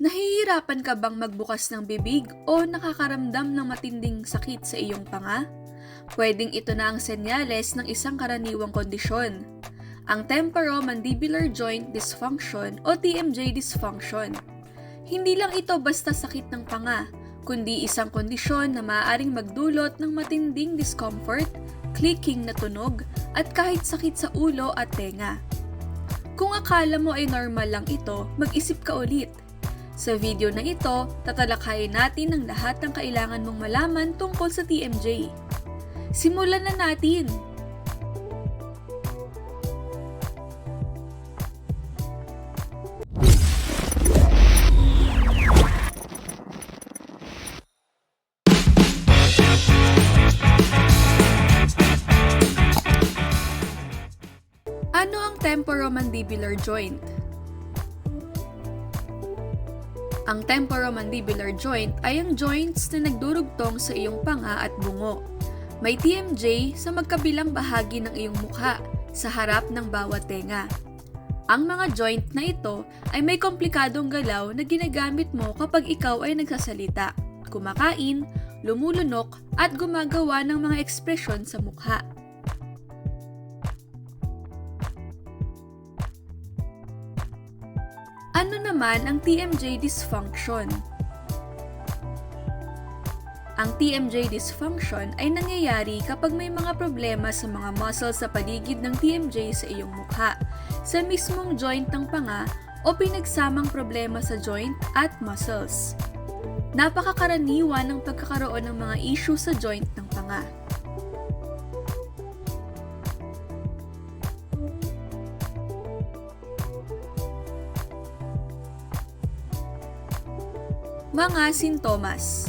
Nahihirapan ka bang magbukas ng bibig o nakakaramdam ng matinding sakit sa iyong panga? Pwedeng ito na ang senyales ng isang karaniwang kondisyon. Ang temporomandibular joint dysfunction o TMJ dysfunction. Hindi lang ito basta sakit ng panga, kundi isang kondisyon na maaaring magdulot ng matinding discomfort, clicking na tunog, at kahit sakit sa ulo at tenga. Kung akala mo ay normal lang ito, mag-isip ka ulit. Sa video na ito, tatalakayin natin ang lahat ng kailangan mong malaman tungkol sa TMJ. Simulan na natin! Ano ang temporomandibular joint? Ang temporomandibular joint ay ang joints na nagdurugtong sa iyong panga at bungo. May TMJ sa magkabilang bahagi ng iyong mukha sa harap ng bawat tenga. Ang mga joint na ito ay may komplikadong galaw na ginagamit mo kapag ikaw ay nagsasalita, kumakain, lumulunok at gumagawa ng mga ekspresyon sa mukha. Ano naman ang TMJ dysfunction? Ang TMJ dysfunction ay nangyayari kapag may mga problema sa mga muscles sa paligid ng TMJ sa iyong mukha, sa mismong joint ng panga o pinagsamang problema sa joint at muscles. Napakakaraniwan ng pagkakaroon ng mga issue sa joint ng panga. Mga sintomas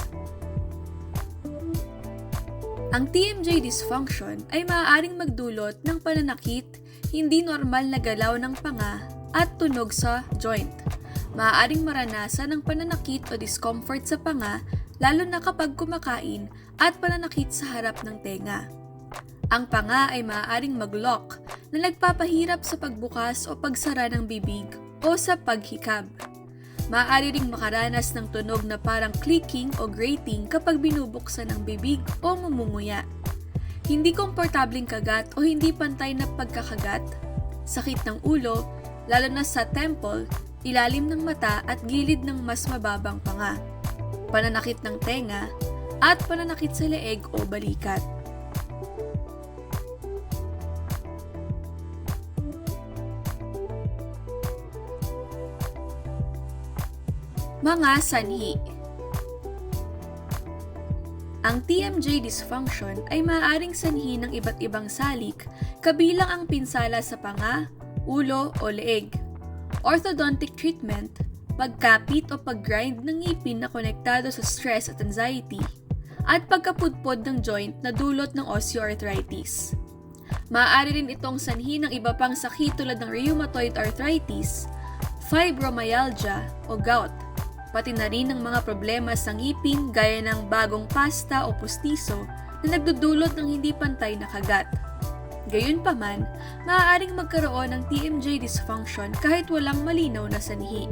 Ang TMJ dysfunction ay maaaring magdulot ng pananakit, hindi normal na galaw ng panga, at tunog sa joint. Maaaring maranasan ng pananakit o discomfort sa panga lalo na kapag kumakain at pananakit sa harap ng tenga. Ang panga ay maaaring mag-lock na nagpapahirap sa pagbukas o pagsara ng bibig o sa paghikab. Maaari ring makaranas ng tunog na parang clicking o grating kapag binubuksan ng bibig o mumunguya. Hindi komportabling kagat o hindi pantay na pagkakagat, sakit ng ulo, lalo na sa temple, ilalim ng mata at gilid ng mas mababang panga, pananakit ng tenga, at pananakit sa leeg o balikat. Mga sanhi Ang TMJ dysfunction ay maaaring sanhi ng iba't ibang salik kabilang ang pinsala sa panga, ulo o leeg. Orthodontic treatment, pagkapit o paggrind ng ngipin na konektado sa stress at anxiety, at pagkapudpod ng joint na dulot ng osteoarthritis. Maaari rin itong sanhi ng iba pang sakit tulad ng rheumatoid arthritis, fibromyalgia o gout, pati na rin ng mga problema sa ngipin gaya ng bagong pasta o pustiso na nagdudulot ng hindi pantay na kagat. Gayunpaman, maaaring magkaroon ng TMJ dysfunction kahit walang malinaw na sanhi.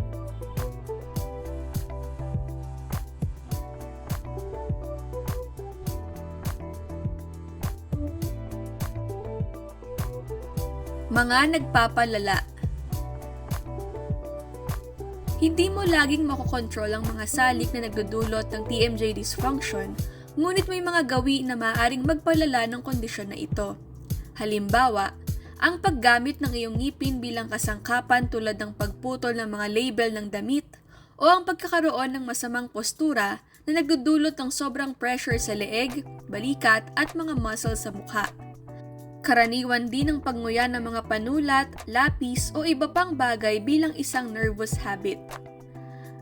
Mga nagpapalala hindi mo laging makokontrol ang mga salik na nagdudulot ng TMJ dysfunction, ngunit may mga gawi na maaaring magpalala ng kondisyon na ito. Halimbawa, ang paggamit ng iyong ngipin bilang kasangkapan tulad ng pagputol ng mga label ng damit o ang pagkakaroon ng masamang postura na nagdudulot ng sobrang pressure sa leeg, balikat at mga muscle sa mukha. Karaniwan din ang pagnguya ng mga panulat, lapis o iba pang bagay bilang isang nervous habit.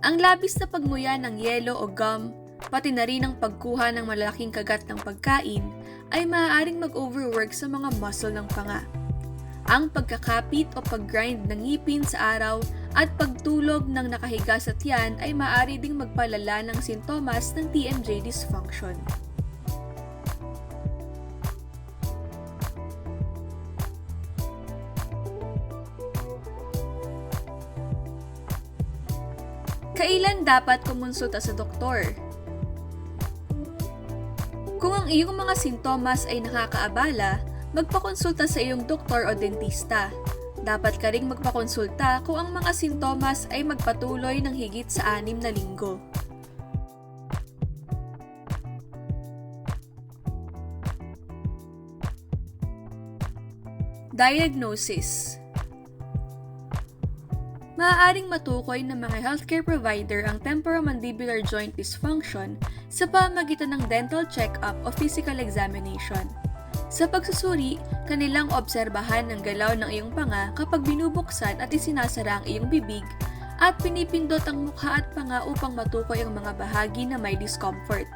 Ang labis na pagnguya ng yelo o gum, pati na rin ang pagkuha ng malaking kagat ng pagkain, ay maaaring mag-overwork sa mga muscle ng panga. Ang pagkakapit o paggrind ng ngipin sa araw at pagtulog ng nakahiga sa tiyan ay maaari ding magpalala ng sintomas ng TMJ dysfunction. Kailan dapat kumonsulta sa doktor? Kung ang iyong mga sintomas ay nakakaabala, magpakonsulta sa iyong doktor o dentista. Dapat ka ring magpakonsulta kung ang mga sintomas ay magpatuloy ng higit sa anim na linggo. Diagnosis Maaaring matukoy ng mga healthcare provider ang temporomandibular joint dysfunction sa pamagitan ng dental check-up o physical examination. Sa pagsusuri, kanilang obserbahan ang galaw ng iyong panga kapag binubuksan at isinasara ang iyong bibig at pinipindot ang mukha at panga upang matukoy ang mga bahagi na may discomfort.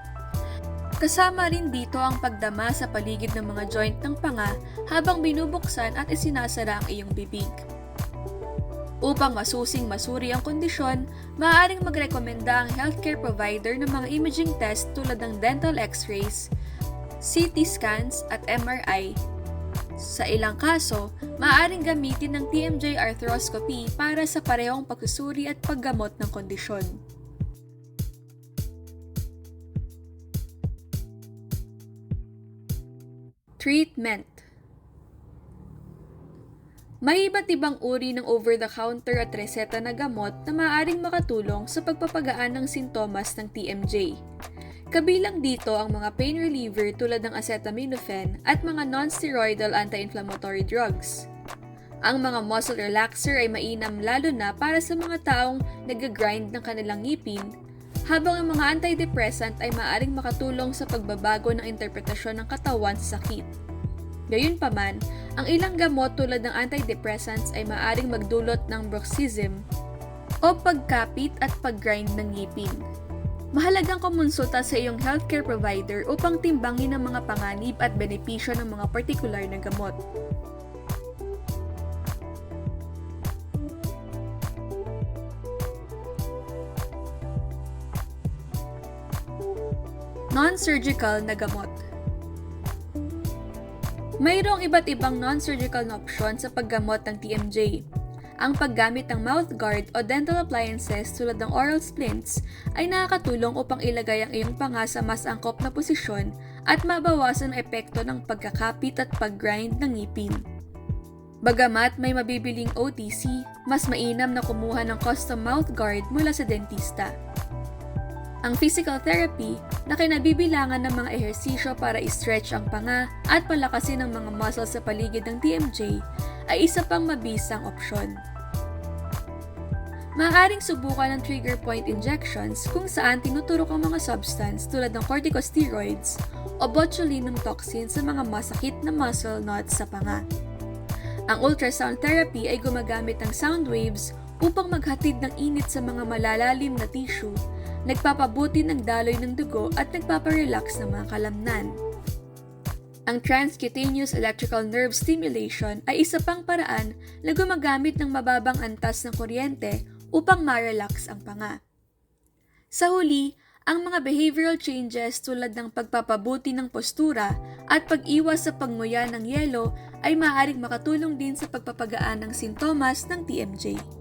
Kasama rin dito ang pagdama sa paligid ng mga joint ng panga habang binubuksan at isinasara ang iyong bibig. Upang masusing masuri ang kondisyon, maaaring magrekomenda ang healthcare provider ng mga imaging test tulad ng dental x-rays, CT scans at MRI. Sa ilang kaso, maaaring gamitin ng TMJ arthroscopy para sa parehong pagsusuri at paggamot ng kondisyon. Treatment May iba't ibang uri ng over-the-counter at reseta na gamot na maaaring makatulong sa pagpapagaan ng sintomas ng TMJ. Kabilang dito ang mga pain reliever tulad ng acetaminophen at mga non-steroidal anti-inflammatory drugs. Ang mga muscle relaxer ay mainam lalo na para sa mga taong nag-grind ng kanilang ngipin, habang ang mga antidepressant ay maaaring makatulong sa pagbabago ng interpretasyon ng katawan sa sakit. Gayunpaman, ang ilang gamot tulad ng antidepressants ay maaaring magdulot ng bruxism o pagkapit at paggrind ng ngipin. Mahalagang kumonsulta sa iyong healthcare provider upang timbangin ang mga panganib at benepisyo ng mga partikular na gamot. Non-surgical na gamot Mayroong iba't ibang non-surgical na opsyon sa paggamot ng TMJ. Ang paggamit ng mouth guard o dental appliances tulad ng oral splints ay nakakatulong upang ilagay ang iyong panga sa mas angkop na posisyon at mabawasan ang epekto ng pagkakapit at pag-grind ng ngipin. Bagamat may mabibiling OTC, mas mainam na kumuha ng custom mouth guard mula sa dentista. Ang physical therapy na kinabibilangan ng mga ehersisyo para i-stretch ang panga at palakasin ang mga muscles sa paligid ng TMJ ay isa pang mabisang opsyon. Maaaring subukan ng trigger point injections kung saan tinuturok ang mga substance tulad ng corticosteroids o botulinum toxin sa mga masakit na muscle knots sa panga. Ang ultrasound therapy ay gumagamit ng sound waves upang maghatid ng init sa mga malalalim na tissue, nagpapabuti ng daloy ng dugo at nagpaparelax ng mga kalamnan. Ang transcutaneous electrical nerve stimulation ay isa pang paraan na gumagamit ng mababang antas ng kuryente upang ma-relax ang panga. Sa huli, ang mga behavioral changes tulad ng pagpapabuti ng postura at pag-iwas sa pagmuya ng yelo ay maaaring makatulong din sa pagpapagaan ng sintomas ng TMJ.